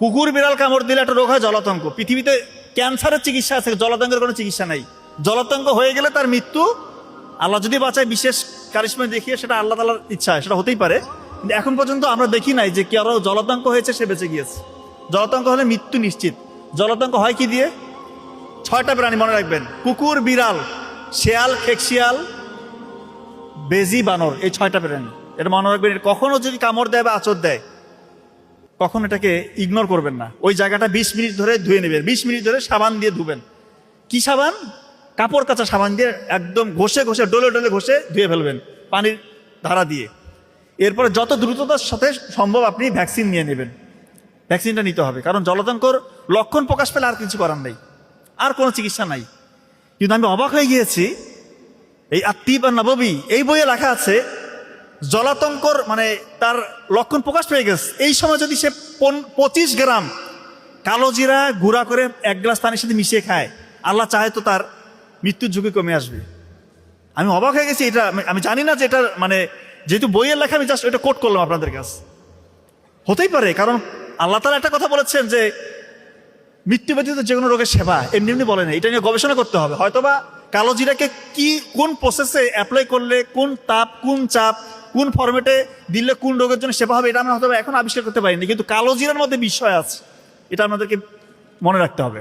কুকুর বিড়াল কামড় দিলে একটা রোগ হয় জলাতঙ্ক। পৃথিবীতে ক্যান্সারের চিকিৎসা আছে, জলাতঙ্কের কোনো চিকিৎসা নাই। জলাতঙ্ক হয়ে গেলে তার মৃত্যু, আল্লাহ যদি বাঁচায় বিশেষ কারিশ্মা দেখিয়ে, সেটা আল্লাহ তালার ইচ্ছা সেটা হতেই পারে। কিন্তু এখন পর্যন্ত আমরা দেখি নাই যে কারও জলাতঙ্ক হয়েছে, সে বেঁচে গিয়েছে। জলাতঙ্ক হলে মৃত্যু নিশ্চিত। জলাতঙ্ক হয় কি দিয়ে? ছয়টা প্রাণী মনে রাখবেন। কুকুর, বিড়াল, শেয়াল, খেকশিয়াল, বেজি, বানর, এই ছয়টা প্রাণী। এটা মনে রাখবেন কখনো যদি কামড় দেয় বা আচর দেয় কখন এটাকে ইগনোর করবেন না। ওই জায়গাটা বিশ মিনিট ধরে ধুয়ে নেবেন। বিশ মিনিট ধরে সাবান দিয়ে ধুবেন। কি সাবান? কাপড় কাচা সাবান দিয়ে একদম ঘষে ঘষে, ডলে ডলে ঘষে ধুয়ে ফেলবেন পানির ধারা দিয়ে। এরপরে যত দ্রুততার সাথে সম্ভব আপনি ভ্যাকসিন নিয়ে নেবেন। ভ্যাকসিনটা নিতে হবে। কারণ জলতঙ্কর লক্ষণ প্রকাশ পেলে আর কিছু করার নেই। আর কোনো চিকিৎসা নাই। কিন্তু আমি অবাক হয়ে গিয়েছি, এই আত্মীপ আর নববী, এই বইয়ে লেখা আছে জলাতঙ্কর মানে তার লক্ষণ প্রকাশ পেয়ে গেছে। এই সময় যদি সে পঁচিশ গ্রাম কালো জিরা গুঁড়া করে এক গ্লাস পানির সাথে মিশিয়ে খায়, আল্লাহ চাহে তো তার মৃত্যুর ঝুঁকি কমে আসবে। আমি অবাক হয়ে গেছি, এটা আমি জানি না যে এটা মানে যেহেতু বইয়ের লেখা, আমি জাস্ট এটা কোট করলাম আপনাদের কাছে। হতেই পারে, কারণ আল্লাহ তালা একটা কথা বলেছেন যে, মৃত্যু ব্যতীত যে কোনো রোগের সেবা, এমনি এমনি বলে না, এটা নিয়ে গবেষণা করতে হবে। হয়তোবা কালো জিরাকে কি, কোন প্রসেসে অ্যাপ্লাই করলে, কোন তাপ, কোন চাপ কোন ফর্মেটে দিলে কোন রোগের জন্য সেবা হবে, এটা আমরা হয়তো এখন আবিষ্কার করতে পারিনি। কিন্তু কালো জিরার মধ্যে বিষয় আছে, এটা আমাদেরকে মনে রাখতে হবে।